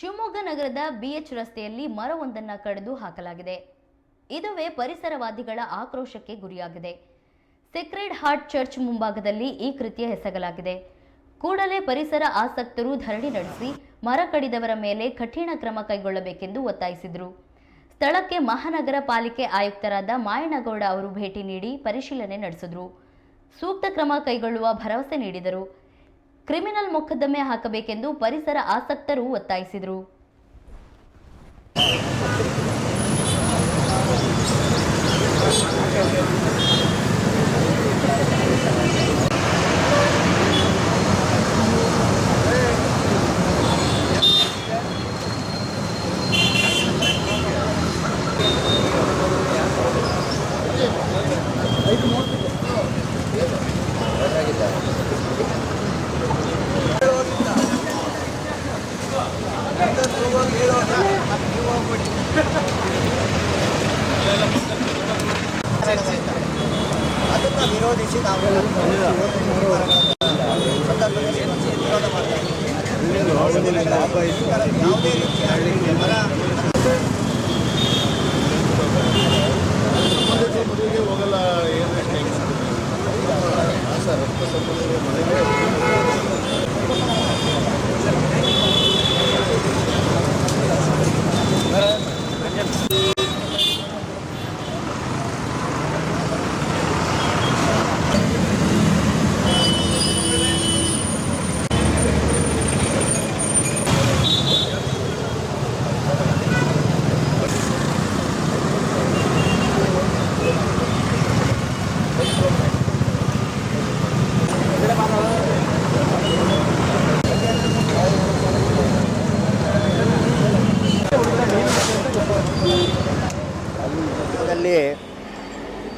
ಶಿವಮೊಗ್ಗ ನಗರದ ಬಿಎಚ್ ರಸ್ತೆಯಲ್ಲಿ ಮರವೊಂದನ್ನು ಕಡಿದು ಹಾಕಲಾಗಿದೆ. ಇದುವೇ ಪರಿಸರವಾದಿಗಳ ಆಕ್ರೋಶಕ್ಕೆ ಗುರಿಯಾಗಿದೆ. ಸೆಕ್ರೆಡ್ ಹಾರ್ಟ್ ಚರ್ಚ್ ಮುಂಭಾಗದಲ್ಲಿ ಈ ಕೃತ್ಯ ಎಸಗಲಾಗಿದೆ. ಕೂಡಲೇ ಪರಿಸರ ಆಸಕ್ತರು ಧರಣಿ ನಡೆಸಿ ಮರ ಕಡಿದವರ ಮೇಲೆ ಕಠಿಣ ಕ್ರಮ ಕೈಗೊಳ್ಳಬೇಕೆಂದು ಒತ್ತಾಯಿಸಿದರು. ಸ್ಥಳಕ್ಕೆ ಮಹಾನಗರ ಪಾಲಿಕೆ ಆಯುಕ್ತರಾದ ಮಾಯನಗೌಡ ಅವರು ಭೇಟಿ ನೀಡಿ ಪರಿಶೀಲನೆ ನಡೆಸಿದರು. ಸೂಕ್ತ ಕ್ರಮ ಕೈಗೊಳ್ಳುವ ಭರವಸೆ ನೀಡಿದರು. ಕ್ರಿಮಿನಲ್ ಮೊಕದ್ದಮೆ ಹಾಕಬೇಕೆಂದು ಪರಿಸರ ಆಸಕ್ತರು ಒತ್ತಾಯಿಸಿದರು. ವಿರೋಧಿಸಿ ನಾವು ಇವತ್ತು ಮೂರು ಸಂದರ್ಭದಲ್ಲಿ ವಿರೋಧ ಮಾಡ್ತಾ ಇದ್ದೀವಿ ಈ ಥರ ಯಾವುದೇ ರೀತಿಯ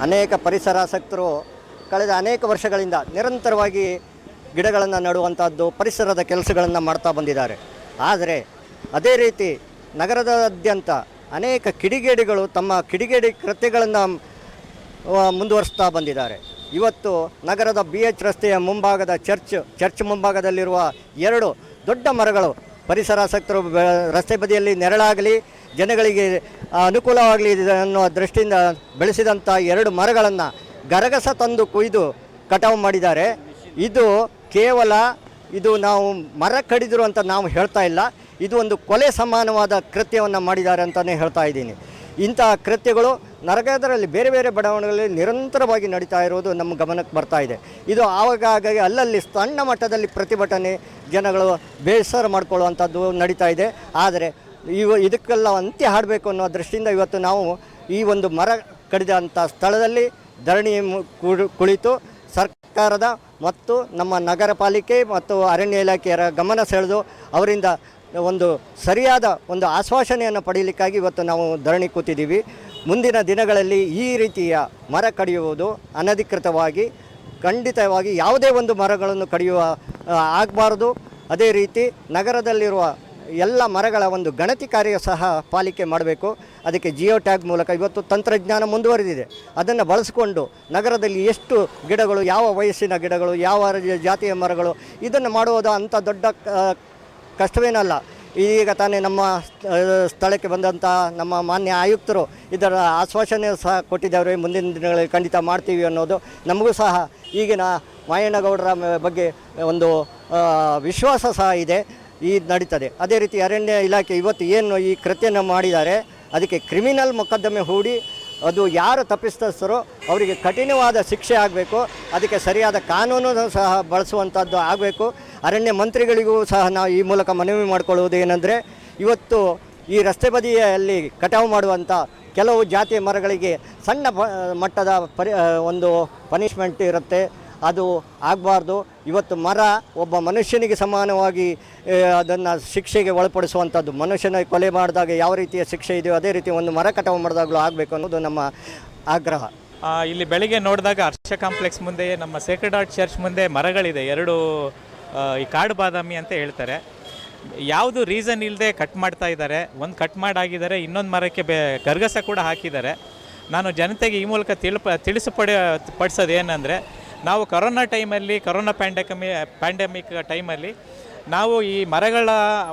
ಅನೇಕ ಪರಿಸರಾಸಕ್ತರು ಕಳೆದ ಅನೇಕ ವರ್ಷಗಳಿಂದ ನಿರಂತರವಾಗಿ ಗಿಡಗಳನ್ನು ನೆಡುವಂಥದ್ದು ಪರಿಸರದ ಕೆಲಸಗಳನ್ನು ಮಾಡ್ತಾ ಬಂದಿದ್ದಾರೆ. ಆದರೆ ಅದೇ ರೀತಿ ನಗರದಾದ್ಯಂತ ಅನೇಕ ಕಿಡಿಗೇಡಿಗಳು ತಮ್ಮ ಕಿಡಿಗೇಡಿ ಕೃತ್ಯಗಳನ್ನು ಮುಂದುವರಿಸ್ತಾ ಬಂದಿದ್ದಾರೆ. ಇವತ್ತು ನಗರದ ಬಿ ಎಚ್ ರಸ್ತೆಯ ಮುಂಭಾಗದ ಚರ್ಚ್ ಚರ್ಚ್ ಮುಂಭಾಗದಲ್ಲಿರುವ ಎರಡು ದೊಡ್ಡ ಮರಗಳು ಪರಿಸರಾಸಕ್ತರು ಬೆ- ರಸ್ತೆ ಬದಿಯಲ್ಲಿ ನೆರಳಾಗಲಿ, ಜನಗಳಿಗೆ ಅನುಕೂಲವಾಗಲಿ ಅನ್ನೋ ದೃಷ್ಟಿಯಿಂದ ಬೆಳೆಸಿದಂಥ ಎರಡು ಮರಗಳನ್ನು ಗರಗಸ ತಂದು ಕೊಯ್ದು ಕಟಾವು ಮಾಡಿದ್ದಾರೆ. ಇದು ಕೇವಲ, ಇದು ನಾವು ಮರ ಕಡಿದರು ಅಂತ ನಾವು ಹೇಳ್ತಾ ಇಲ್ಲ. ಇದು ಒಂದು ಕೊಲೆ ಸಮಾನವಾದ ಕೃತ್ಯವನ್ನು ಮಾಡಿದ್ದಾರೆ ಅಂತಲೇ ಹೇಳ್ತಾ ಇದ್ದೀನಿ. ಇಂತಹ ಕೃತ್ಯಗಳು ನರಗದರಲ್ಲಿ ಬೇರೆ ಬೇರೆ ಬಡಾವಣೆಗಳಲ್ಲಿ ನಿರಂತರವಾಗಿ ನಡೀತಾ ಇರೋದು ನಮ್ಮ ಗಮನಕ್ಕೆ ಬರ್ತಾ ಇದೆ. ಇದು ಆವಾಗ ಅಲ್ಲಲ್ಲಿ ಸಣ್ಣ ಮಟ್ಟದಲ್ಲಿ ಪ್ರತಿಭಟನೆ ಜನಗಳು ಬೇಸರ ಮಾಡಿಕೊಳ್ಳುವಂಥದ್ದು ನಡೀತಾ ಇದೆ. ಆದರೆ ಇವು ಇದಕ್ಕೆಲ್ಲ ಅಂತ್ಯ ಹಾಡಬೇಕು ಅನ್ನೋ ದೃಷ್ಟಿಯಿಂದ ಇವತ್ತು ನಾವು ಈ ಒಂದು ಮರ ಕಡಿದಂಥ ಸ್ಥಳದಲ್ಲಿ ಧರಣಿ ಕುಳಿತು ಸರ್ಕಾರದ ಮತ್ತು ನಮ್ಮ ನಗರ ಪಾಲಿಕೆ ಮತ್ತು ಅರಣ್ಯ ಇಲಾಖೆಯರ ಗಮನ ಸೆಳೆದು ಅವರಿಂದ ಒಂದು ಸರಿಯಾದ ಒಂದು ಆಶ್ವಾಸನೆಯನ್ನು ಪಡೀಲಿಕ್ಕಾಗಿ ಇವತ್ತು ನಾವು ಧರಣಿ ಕೂತಿದ್ದೀವಿ. ಮುಂದಿನ ದಿನಗಳಲ್ಲಿ ಈ ರೀತಿಯ ಮರ ಕಡಿಯುವುದು ಅನಧಿಕೃತವಾಗಿ, ಖಂಡಿತವಾಗಿ ಯಾವುದೇ ಒಂದು ಮರಗಳನ್ನು ಕಡಿಯುವ ಆಗಬಾರ್ದು. ಅದೇ ರೀತಿ ನಗರದಲ್ಲಿರುವ ಎಲ್ಲ ಮರಗಳ ಒಂದು ಗಣತಿ ಕಾರ್ಯ ಸಹ ಪಾಲಿಕೆ ಮಾಡಬೇಕು. ಅದಕ್ಕೆ ಜಿಯೋ ಟ್ಯಾಗ್ ಮೂಲಕ ಇವತ್ತು ತಂತ್ರಜ್ಞಾನ ಮುಂದುವರೆದಿದೆ. ಅದನ್ನು ಬಳಸಿಕೊಂಡು ನಗರದಲ್ಲಿ ಎಷ್ಟು ಗಿಡಗಳು, ಯಾವ ವಯಸ್ಸಿನ ಗಿಡಗಳು, ಯಾವ ಜಾತಿಯ ಮರಗಳು, ಇದನ್ನು ಮಾಡುವುದು ಅಂಥ ದೊಡ್ಡ ಕಷ್ಟವೇನಲ್ಲ. ಈಗ ತಾನೇ ನಮ್ಮ ಸ್ಥಳಕ್ಕೆ ಬಂದಂಥ ನಮ್ಮ ಮಾನ್ಯ ಆಯುಕ್ತರು ಇದರ ಆಶ್ವಾಸನೆ ಸಹ ಕೊಟ್ಟಿದ್ದಾರೆ. ಮುಂದಿನ ದಿನಗಳಲ್ಲಿ ಖಂಡಿತ ಮಾಡ್ತೀವಿ ಅನ್ನೋದು ನಮಗೂ ಸಹ ಈಗಿನ ಮಾಯಣ್ಣಗೌಡರ ಬಗ್ಗೆ ಒಂದು ವಿಶ್ವಾಸ ಸಹ ಇದೆ. ಈ ನಡೀತದೆ. ಅದೇ ರೀತಿ ಅರಣ್ಯ ಇಲಾಖೆ ಇವತ್ತು ಏನು ಈ ಕೃತ್ಯನ ಮಾಡಿದ್ದಾರೆ, ಅದಕ್ಕೆ ಕ್ರಿಮಿನಲ್ ಮೊಕದ್ದಮೆ ಹೂಡಿ ಅದು ಯಾರು ತಪ್ಪಿಸ್ತಸ್ಥರೋ ಅವರಿಗೆ ಕಠಿಣವಾದ ಶಿಕ್ಷೆ ಆಗಬೇಕು, ಅದಕ್ಕೆ ಸರಿಯಾದ ಕಾನೂನು ಸಹ ಬಳಸುವಂಥದ್ದು ಆಗಬೇಕು. ಅರಣ್ಯ ಮಂತ್ರಿಗಳಿಗೂ ಸಹ ನಾವು ಈ ಮೂಲಕ ಮನವಿ ಮಾಡಿಕೊಳ್ಳುವುದು ಏನಂದರೆ, ಇವತ್ತು ಈ ರಸ್ತೆ ಬದಿಯಲ್ಲಿ ಕಟಾವು ಮಾಡುವಂಥ ಕೆಲವು ಜಾತಿಯ ಮರಗಳಿಗೆ ಸಣ್ಣ ಮಟ್ಟದ ಪರಿ ಒಂದು ಪನಿಷ್ಮೆಂಟ್ ಇರುತ್ತೆ. ಅದು ಆಗಬಾರ್ದು. ಇವತ್ತು ಮರ ಒಬ್ಬ ಮನುಷ್ಯನಿಗೆ ಸಮಾನವಾಗಿ ಅದನ್ನು ಶಿಕ್ಷೆಗೆ ಒಳಪಡಿಸುವಂಥದ್ದು ಮನುಷ್ಯನ ಕೊಲೆ ಮಾಡಿದಾಗ ಯಾವ ರೀತಿಯ ಶಿಕ್ಷೆ ಇದೆಯೋ ಅದೇ ರೀತಿ ಒಂದು ಮರ ಕಟಾವು ಮಾಡಿದಾಗಲೂ ಆಗಬೇಕು ಅನ್ನೋದು ನಮ್ಮ ಆಗ್ರಹ. ಇಲ್ಲಿ ಬೆಳಿಗ್ಗೆ ನೋಡಿದಾಗ ಹರ್ಷ ಕಾಂಪ್ಲೆಕ್ಸ್ ಮುಂದೆಯೇ ನಮ್ಮ ಸೇಕ್ರೆಡ್ ಆರ್ಟ್ ಚರ್ಚ್ ಮುಂದೆ ಮರಗಳಿದೆ. ಎರಡು ಈ ಕಾಡು ಬಾದಾಮಿ ಅಂತ ಹೇಳ್ತಾರೆ. ಯಾವುದು ರೀಸನ್ ಇಲ್ಲದೆ ಕಟ್ ಮಾಡ್ತಾ ಇದ್ದಾರೆ, ಒಂದು ಕಟ್ ಮಾಡಾಗಿದ್ದಾರೆ, ಇನ್ನೊಂದು ಮರಕ್ಕೆ ಬೆ, ಗರ್ಗಸ ಕೂಡ ಹಾಕಿದ್ದಾರೆ. ನಾನು ಜನತೆಗೆ ಈ ಮೂಲಕ ತಿಳಿಪ, ತಿಳಿಸಪಡ ಪಡಿಸೋದು ಏನಂದರೆ ನಾವು ಕರೋನಾ ಟೈಮಲ್ಲಿ, ಕರೋನಾ ಪ್ಯಾಂಡಕಮಿ ಪ್ಯಾಂಡಮಿಕ್ ಟೈಮಲ್ಲಿ ನಾವು ಈ ಮರಗಳ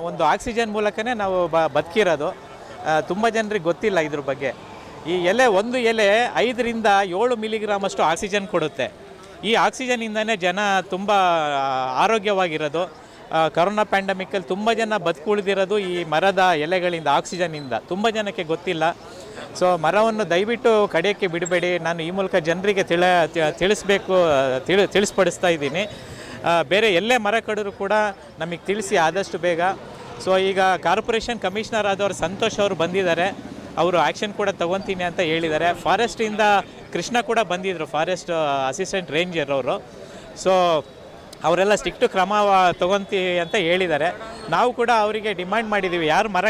ಒಂದು ಆಕ್ಸಿಜನ್ ಮೂಲಕನೇ ನಾವು ಬ, ಬದುಕಿರೋದು. ತುಂಬ ಜನರಿಗೆ ಗೊತ್ತಿಲ್ಲ ಇದ್ರ ಬಗ್ಗೆ. ಈ ಎಲೆ, ಒಂದು ಎಲೆ ಐದರಿಂದ ಏಳು ಮಿಲಿಗ್ರಾಮ್ ಅಷ್ಟು ಆಕ್ಸಿಜನ್ ಕೊಡುತ್ತೆ. ಈ ಆಕ್ಸಿಜನ್ನಿಂದನೇ ಜನ ತುಂಬ ಆರೋಗ್ಯವಾಗಿರೋದು. ಕರೋನಾ ಪ್ಯಾಂಡಮಿಕ್ಕಲ್ಲಿ ತುಂಬ ಜನ ಬದುಕುಳಿದಿರೋದು ಈ ಮರದ ಎಲೆಗಳಿಂದ ಆಕ್ಸಿಜನಿಂದ ತುಂಬ ಜನಕ್ಕೆ ಗೊತ್ತಿಲ್ಲ. ಸೊ ಮರವನ್ನು ದಯವಿಟ್ಟು ಕಡಿಯೋಕ್ಕೆ ಬಿಡಬೇಡಿ. ನಾನು ಈ ಮೂಲಕ ಜನರಿಗೆ ತಿಳ ತಿಳಿಸ್ಬೇಕು ತಿಳಿ, ತಿಳಿಸ್ಪಡಿಸ್ತಾ ಇದ್ದೀನಿ. ಬೇರೆ ಎಲ್ಲೇ ಮರ ಕಡಿದ್ರು ಕೂಡ ನಮಗೆ ತಿಳಿಸಿ ಆದಷ್ಟು ಬೇಗ. ಸೊ ಈಗ ಕಾರ್ಪೊರೇಷನ್ ಕಮಿಷನರ್ ಆದವರು ಸಂತೋಷ್ ಅವರು ಬಂದಿದ್ದಾರೆ. ಅವರು ಆ್ಯಕ್ಷನ್ ಕೂಡ ತಗೊತೀನಿ ಅಂತ ಹೇಳಿದ್ದಾರೆ. ಫಾರೆಸ್ಟಿಂದ ಕೃಷ್ಣ ಕೂಡ ಬಂದಿದ್ದರು ಫಾರೆಸ್ಟ್ ಅಸಿಸ್ಟೆಂಟ್ ರೇಂಜರ್ ಅವರು. ಸೊ ಅವರೆಲ್ಲ ಸ್ಟ್ರಿಕ್ಟು ಕ್ರಮ ತಗೊತೀವಿ ಅಂತ ಹೇಳಿದ್ದಾರೆ. ನಾವು ಕೂಡ ಅವರಿಗೆ ಡಿಮ್ಯಾಂಡ್ ಮಾಡಿದ್ದೀವಿ. ಯಾರು ಮರ